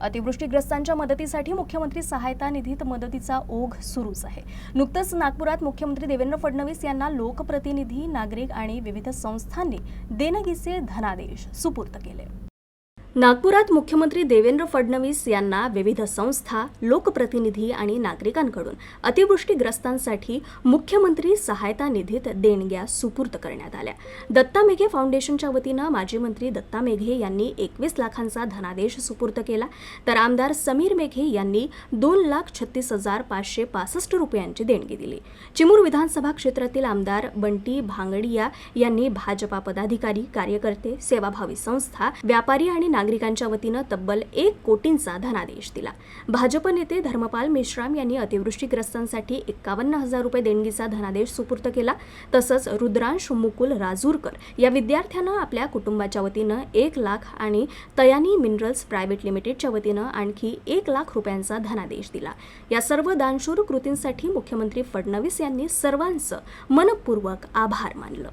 अतिवृष्टीग्रस्तांच्या मदतीसाठी मुख्यमंत्री सहायता निधीत मदतीचा ओघ सुरूच आहे. नुकतंच नागपुरात मुख्यमंत्री देवेंद्र फडणवीस यांना लोकप्रतिनिधी नागरिक आणि विविध संस्थांनी देणगीचे धनादेश सुपूर्त केले. नागपुरात मुख्यमंत्री देवेंद्र फडणवीस यांना विविध संस्था लोकप्रतिनिधी आणि नागरिकांकडून अतिवृष्टीग्रस्तांसाठी मुख्यमंत्री सहायता निधीत देणग्या सुपूर्द करण्यात आल्या. दत्ता मेघे फाउंडेशनच्या वतीनं माजी मंत्री दत्ता मेघे यांनी एकवीस लाखांचा धनादेश सुपूर्द केला. तर आमदार समीर मेघे यांनी दोन लाख छत्तीस हजार पाचशे पासष्ट रुपयांची देणगी दिली. चिमूर विधानसभा क्षेत्रातील आमदार बंटी भांगडिया यांनी भाजपा पदाधिकारी कार्यकर्ते सेवाभावी संस्था व्यापारी आणि नागरिकांच्या वतीनं तब्बल एक कोटींचा धनादेश दिला. भाजप नेते धर्मपाल मेश्राम यांनी अतिवृष्टीग्रस्तांसाठी एक्कावन्न हजार रुपये देणगीचा धनादेश सुपूर्त केला. तसंच रुद्रांश मुकुल राजूरकर या विद्यार्थ्यानं आपल्या कुटुंबाच्या वतीनं एक लाख आणि तयानी मिनरल्स प्रायव्हेट लिमिटेडच्या वतीनं आणखी एक लाख रुपयांचा धनादेश दिला. या सर्व दानशूर कृतींसाठी मुख्यमंत्री फडणवीस यांनी सर्वांचं मनपूर्वक आभार मानलं.